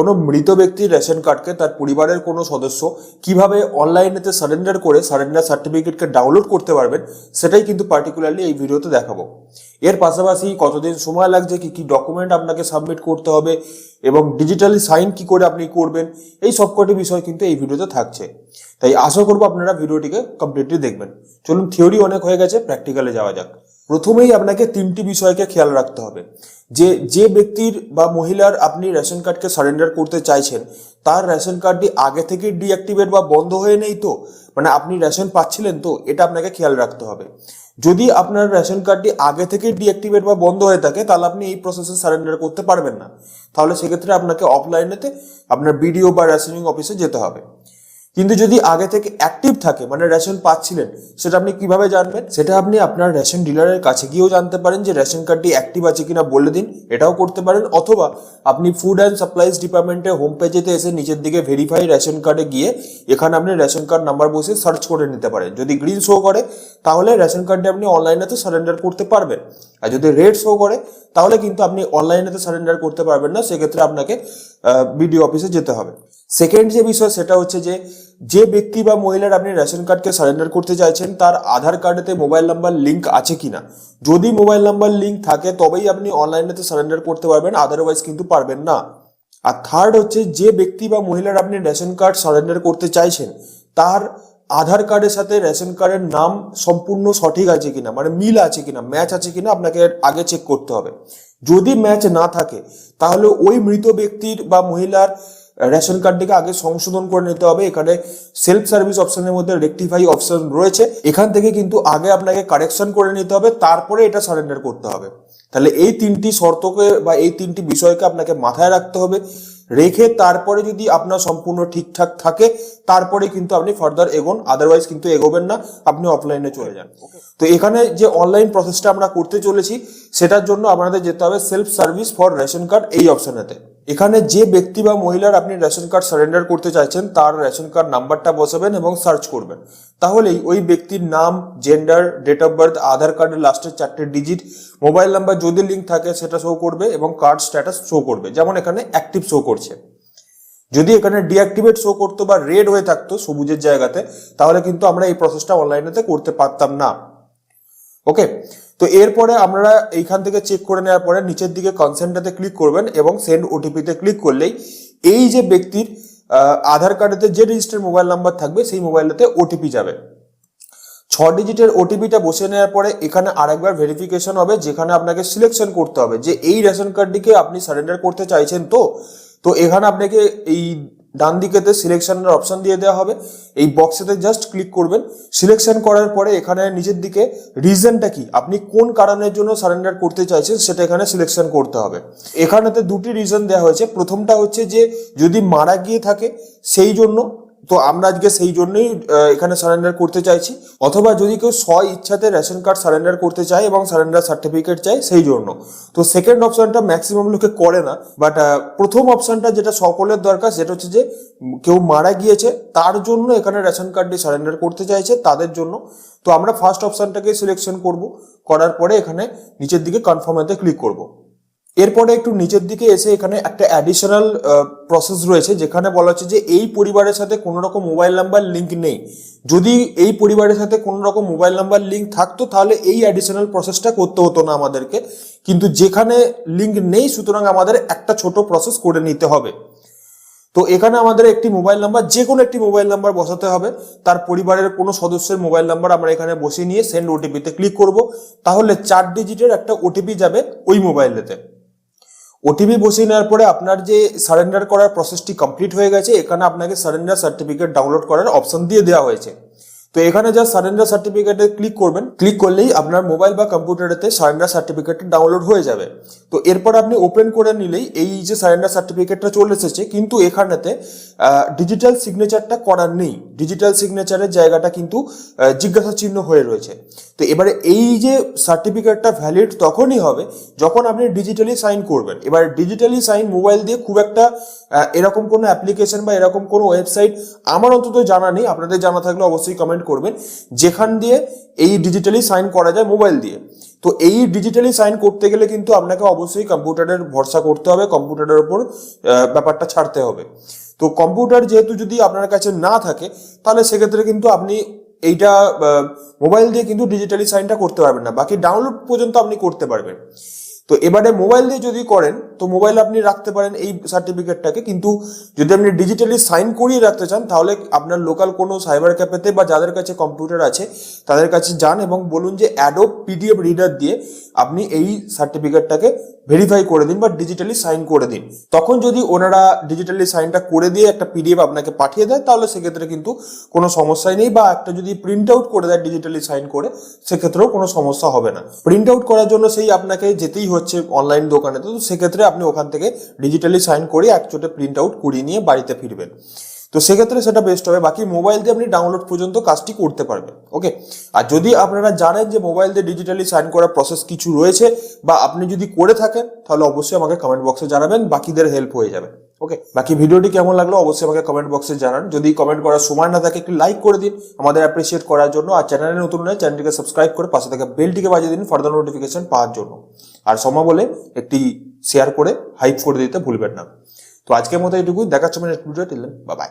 কোনো মৃত ব্যক্তির রেশন কার্ডকে তার পরিবারের কোনো সদস্য কীভাবে অনলাইনেতে সারেন্ডার করে সারেন্ডার সার্টিফিকেটকে ডাউনলোড করতে পারবেন, সেটাই কিন্তু পার্টিকুলারলি এই ভিডিওতে দেখাবো। এর পাশাপাশি কতদিন সময় লাগছে, কি কি ডকুমেন্ট আপনাকে সাবমিট করতে হবে এবং ডিজিটালি সাইন কি করে আপনি করবেন, এই সবকটি বিষয় কিন্তু এই ভিডিওতে থাকছে। তাই আশা করব আপনারা ভিডিওটিকে কমপ্লিটলি দেখবেন। চলুন থিওরি অনেক হয়ে গেছে প্র্যাকটিক্যালে যাওয়া যাক। প্রথমেই আপনাকে তিনটি বিষয়কে খেয়াল রাখতে হবে। যে যে ব্যক্তির বা মহিলার আপনি রেশন কার্ডকে সারেন্ডার করতে চাইছেন, তার রেশন কার্ডটি আগে থেকে ডিঅ্যাক্টিভেট বা বন্ধ হয়ে নেই তো? মানে আপনি রেশন পাচ্ছিলেন তো? এটা আপনাকে খেয়াল রাখতে হবে। যদি আপনার রেশন কার্ডটি আগে থেকে ডিঅ্যাক্টিভেট বা বন্ধ হয়ে থাকে, তাহলে আপনি এই প্রসেসে সারেন্ডার করতে পারবেন না। তাহলে সেক্ষেত্রে আপনাকে অফলাইনেতে আপনার বিডিও বা রেশনিং অফিসে যেতে হবে। কিন্তু যদি আগে থেকে অ্যাক্টিভ থাকে মানে রেশন পাচ্ছিলেন, সেটা আপনি কীভাবে জানবেন? সেটা আপনি আপনার রেশন ডিলারের কাছে গিয়েও জানতে পারেন যে রেশন কার্ডটি অ্যাক্টিভ আছে কিনা বলে দিন, এটাও করতে পারেন। অথবা আপনি ফুড অ্যান্ড সাপ্লাইজ ডিপার্টমেন্টের হোম পেজেতে এসে নিচের দিকে ভেরিফাই রেশন কার্ডে গিয়ে, এখানে আপনি রেশন কার্ড নাম্বার বসে সার্চ করে নিতে পারেন। যদি গ্রিন শো করে, তাহলে রেশন কার্ডটি আপনি অনলাইনেতে সারেন্ডার করতে পারবেন। আর যদি রেড শো করে, তাহলে কিন্তু আপনি অনলাইনেতে সারেন্ডার করতে পারবেন না। সেক্ষেত্রে আপনাকে বিডিও অফিসে যেতে হবে। সেকেন্ড যে বিষয়, সেটা হচ্ছে যে যে ব্যক্তি বা মহিলার আপনি রেশন কার্ডকে সারেন্ডার করতে চাইছেন, তার আধার কার্ডেতে মোবাইল নাম্বার লিঙ্ক আছে কিনা? যদি মোবাইল নাম্বার লিঙ্ক থাকে, তবেই আপনি অনলাইনেতে সারেন্ডার করতে পারবেন আদারওয়াইজ কিন্তু পারবেন না। আর থার্ড হচ্ছে, যে ব্যক্তি বা মহিলার আপনি রেশন কার্ড সারেন্ডার করতে চাইছেন, তার আধার কার্ডের সাথে রেশন কার্ডের নাম সম্পূর্ণ সঠিক আছে কিনা মানে মিল আছে কিনা ম্যাচ আছে কিনা, আপনাকে আগে চেক করতে হবে। যদি ম্যাচ না থাকে, তাহলে ওই মৃত ব্যক্তির বা মহিলার রেশন কার্ডটিকে আগে সংশোধন করে নিতে হবে। এখানে সেলফ সার্ভিস অপশনের মধ্যে রেক্টিফাই অপশন রয়েছে। এখান থেকে কিন্তু আগে আপনাকে কারেকশন করে নিতে হবে, তারপরে এটা সারেন্ডার করতে হবে। তাহলে এই তিনটি শর্তকে বা এই তিনটি বিষয়কে আপনাকে মাথায় রাখতে হবে। রেখে তারপরে যদি আপনার সম্পূর্ণ ঠিকঠাক থাকে তারপরে কিন্তু আপনি ফার্দার এগোন আদারওয়াইজ কিন্তু এগোবেন না আপনি অফলাইনে চলে যান। তো এখানে যে অনলাইন প্রসেসটা আমরা করতে চলেছি সেটার জন্য আপনাদের যেতে হবে self service for ration card এই অপশনেতে এখানে যে ব্যক্তি বা মহিলার আপনি রেশন কার্ড সারেন্ডার করতে চাইছেন তার রেশন কার্ড নাম্বারটা বসাবেন এবং সার্চ করবেন। তাহলেই ওই ব্যক্তির নাম gender date of birth Aadhaar কার্ডের লাস্টের চারটে ডিজিট মোবাইল নাম্বার যদি লিঙ্ক থাকে সেটা শো করবে এবং কার্ড স্ট্যাটাস শো করবে। যেমন এখানে অ্যাক্টিভ শো করছে। যদি এখানে ডিঅ্যাক্টিভেট শো করতো বা রেড হয়ে থাকতো সবুজের জায়গাতে, তাহলে কিন্তু আমরা এই প্রসেসটা অনলাইনেতে করতে পারতাম না। ওকে তো এরপরে আমরা এইখান থেকে চেক করে নেওয়ার পরে নিচের দিকে কনসেন্টটাতে ক্লিক করবেন এবং সেন্ড ওটিপিতে ক্লিক করলেই এই যে ব্যক্তির আধার কার্ডেতে যে রেজিস্টার মোবাইল নাম্বার থাকবে, সেই মোবাইলটাতে ওটিপি যাবে। ছ ডিজিটের ওটিপিটা বসে নেওয়ার পরে এখানে আরেকবার ভেরিফিকেশন হবে, যেখানে আপনাকে সিলেকশন করতে হবে যে এই রেশন কার্ডটিকে আপনি সারেন্ডার করতে চাইছেন তো। তো এখানে আপনাকে এই ডান দিকেতে সিলেকশনের অপশন দিয়ে দেওয়া হবে। এই বক্সেতে জাস্ট ক্লিক করবেন। সিলেকশন করার পরে এখানে নিজের দিকে রিজনটা কি? আপনি কোন কারণের জন্য সারেন্ডার করতে চাইছেন সেটা এখানে সিলেকশন করতে হবে। এখানেতে দুটি রিজন দেওয়া হয়েছে। প্রথমটা হচ্ছে যে যদি মারা গিয়ে থাকে, সেই জন্য তো আমরা আজকে সেই জন্যই এখানে সারেন্ডার করতে চাইছি। অথবা যদি কেউ স্ব ইচ্ছাতে রেশন কার্ড সারেন্ডার করতে চায় এবং সারেন্ডার সার্টিফিকেট চায়, সেই জন্য। তো সেকেন্ড অপশনটা ম্যাক্সিমাম লোকে করে না বাট প্রথম অপশনটা যেটা সকলের দরকার, সেটা হচ্ছে যে, কেউ মারা গিয়েছে, তার জন্য এখানে রেশন কার্ডটি সারেন্ডার করতে চাইছে, তাদের জন্য। তো আমরা ফার্স্ট অপশনটাকে সিলেকশন করব, করার পরে এখানে নিচের দিকে কনফার্মেতে ক্লিক করব। এরপরে একটু নিচের দিকে এসে এখানে একটা অ্যাডিশনাল প্রসেস রয়েছে, যেখানে বলা হচ্ছে যে এই পরিবারের সাথে কোনো রকম মোবাইল নাম্বার লিঙ্ক নেই। যদি এই পরিবারের সাথে কোনো রকম মোবাইল নাম্বার লিঙ্ক থাকতো, তাহলে এই অ্যাডিশনাল প্রসেসটা করতে হতো না আমাদেরকে। কিন্তু যেখানে লিঙ্ক নেই, সুতরাং আমাদের একটা ছোট প্রসেস করে নিতে হবে। তো এখানে আমাদের একটি মোবাইল নাম্বার যে কোনো একটি মোবাইল নাম্বার বসাতে হবে। তার পরিবারের কোনো সদস্যের মোবাইল নাম্বার আমরা এখানে বসিয়ে নিয়ে সেন্ড ওটিপিতে ক্লিক করব। তাহলে চার ডিজিটের একটা ওটিপি যাবে ওই মোবাইলেতে ওটিপি বসিয়ে নেওয়ার পরে আপনার যে সারেন্ডার করার প্রসেসটি কমপ্লিট হয়ে গেছে, এখানে আপনাকে সারেন্ডার সার্টিফিকেট ডাউনলোড করার অপশন দিয়ে দেওয়া হয়েছে। তো এখানে যা সারেন্ডার সার্টিফিকেটে ক্লিক করবেন। ক্লিক করলেই আপনার মোবাইল বা কম্পিউটারেতে সারেন্ডার সার্টিফিকেট ডাউনলোড হয়ে যাবে। তো এরপর আপনি ওপেন করে নিলেই এই যে সারেন্ডার সার্টিফিকেটটা চলে এসেছে, কিন্তু এখানেতে ডিজিটাল সিগনেচারটা করার নেই। ডিজিটাল সিগনেচারের জায়গাটা কিন্তু জিজ্ঞাসা চিহ্ন হয়ে রয়েছে। তো এবারে এই যে সার্টিফিকেটটা ভ্যালিড তখনই হবে যখন আপনি ডিজিটালি সাইন করবেন। এবার ডিজিটালি সাইন মোবাইল দিয়ে খুব একটা এরকম কোনো অ্যাপ্লিকেশন বা এরকম কোনো ওয়েবসাইট আমার অন্তত জানা নেই। আপনাদের জানা থাকলে অবশ্যই কমেন্ট রেকমেন্ড করবেন, যেখান দিয়ে এই ডিজিটালি সাইন করা যায় মোবাইল দিয়ে। তো এই ডিজিটালি সাইন করতে গেলে কিন্তু আপনাকে অবশ্যই কম্পিউটারের ভরসা করতে হবে, কম্পিউটারের উপর ব্যাপারটা ছাড়তে হবে। তো কম্পিউটার যেহেতু যদি আপনার কাছে না থাকে, তাহলে সেক্ষেত্রে কিন্তু আপনি এইটা মোবাইল দিয়ে কিন্তু ডিজিটালি সাইনটা করতে পারবেন না। বাকি ডাউনলোড পর্যন্ত আপনি করতে পারবেন। তো এবারে মোবাইল দিয়ে যদি করেন তো মোবাইল আপনি রাখতে পারেন এই সার্টিফিকেটটাকে কিন্তু যদি আপনি ডিজিটালি সাইন করিয়ে রাখতে চান, তাহলে আপনার লোকাল কোনো সাইবার ক্যাফেতে বা যাদের কাছে কম্পিউটার আছে, তাদের কাছে যান এবং বলুন যে অ্যাডোব পিডিএফ রিডার দিয়ে আপনি এই সার্টিফিকেটটাকে ভেরিফাই করে দিন বা ডিজিটালি সাইন করে দিন। তখন যদি ওনারা ডিজিটালি সাইনটা করে দিয়ে একটা পিডিএফ আপনাকে পাঠিয়ে দেয়, তাহলে সেক্ষেত্রে কিন্তু কোনো সমস্যাই নেই বা একটা যদি প্রিন্ট আউট করে দেয় ডিজিটালি সাইন করে, সেক্ষেত্রেও কোনো সমস্যা হবে না। প্রিন্ট আউট করার জন্য সেই আপনাকে যেতেই হচ্ছে অনলাইন দোকানে, তো সেক্ষেত্রে আপনি ওখান থেকে ডিজিটালি সাইন করে একচোটে প্রিন্ট আউট করিয়ে নিয়ে বাড়িতে ফিরবেন। তো সেক্ষেত্রে সেটা বেস্ট হবে। বাকি মোবাইল দিয়ে আপনি ডাউনলোড পর্যন্ত কাজটি করতে পারবেন ওকে আর যদি আপনারা জানেন যে মোবাইল দিয়ে ডিজিটালি সাইন করার প্রসেস কিছু রয়েছে বা আপনি যদি করে থাকেন, তাহলে অবশ্যই আমাকে কমেন্ট বক্সে জানাবেন, বাকিদের হেল্প হয়ে যাবে ওকে বাকি ভিডিওটি কেমন লাগল অবশ্যই আমাকে কমেন্ট বক্সে জানান। যদি কমেন্ট করার সময় না থাকে, একটু লাইক করে দিন আমাদের অ্যাপ্রিসিয়েট করার জন্য, আর চ্যানেলে নতুন নয় চ্যানেলটিকে সাবস্ক্রাইব করে পাশে থাকা বেলটিকে বাজিয়ে দিন ফার্দার নোটিফিকেশন পাওয়ার জন্য। আর সময় বলে একটি শেয়ার করে হাইপ করে দিতে ভুলবেন না। তো আজকের মতো এটুকুই দেখাচ্ছি মানে নেক্সট ভিডিও টিল বা বাই